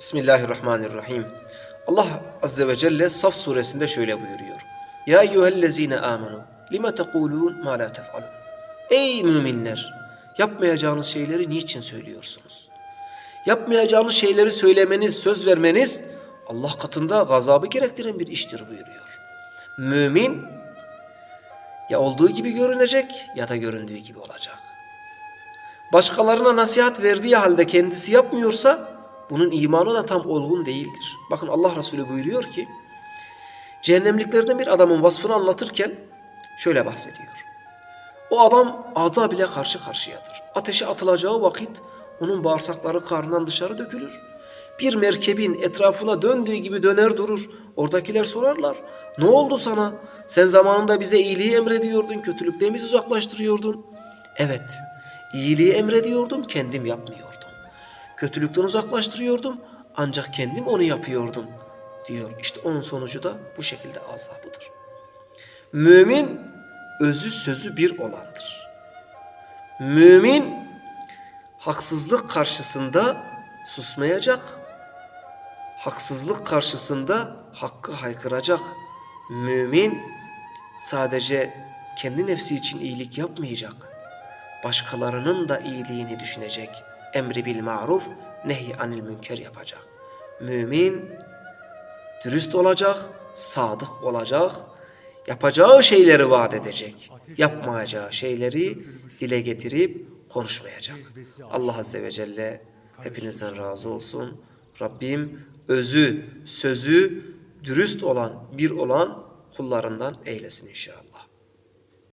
Bismillahirrahmanirrahim. Allah Azze ve Celle Saf suresinde şöyle buyuruyor. Ya eyyühellezine amenu lime tekulun ma la tef'alun. Ey müminler! Yapmayacağınız şeyleri niçin söylüyorsunuz? Yapmayacağınız şeyleri söylemeniz, söz vermeniz Allah katında gazabı gerektiren bir iştir buyuruyor. Mümin ya olduğu gibi görünecek ya da göründüğü gibi olacak. Başkalarına nasihat verdiği halde kendisi yapmıyorsa bunun imanı da tam olgun değildir. Bakın Allah Resulü buyuruyor ki cehennemliklerden bir adamın vasfını anlatırken şöyle bahsediyor. O adam azab ile karşı karşıyadır. Ateşe atılacağı vakit onun bağırsakları karnından dışarı dökülür. Bir merkebin etrafına döndüğü gibi döner durur. Oradakiler sorarlar. Ne oldu sana? Sen zamanında bize iyiliği emrediyordun, kötülükten bizi uzaklaştırıyordun. Evet, iyiliği emrediyordum, kendim yapmıyordum. Kötülükten uzaklaştırıyordum, ancak kendim onu yapıyordum diyor. İşte onun sonucu da bu şekilde azabıdır. Mümin özü sözü bir olandır. Mümin haksızlık karşısında susmayacak. Haksızlık karşısında hakkı haykıracak. Mümin sadece kendi nefsi için iyilik yapmayacak. Başkalarının da iyiliğini düşünecek. Emri bil maruf, nehy anil münker yapacak. Mümin dürüst olacak, sadık olacak, yapacağı şeyleri vaat edecek. Yapmayacağı şeyleri dile getirip konuşmayacak. Allah Azze ve Celle hepinizden razı olsun. Rabbim özü, sözü dürüst olan, bir olan kullarından eylesin inşallah.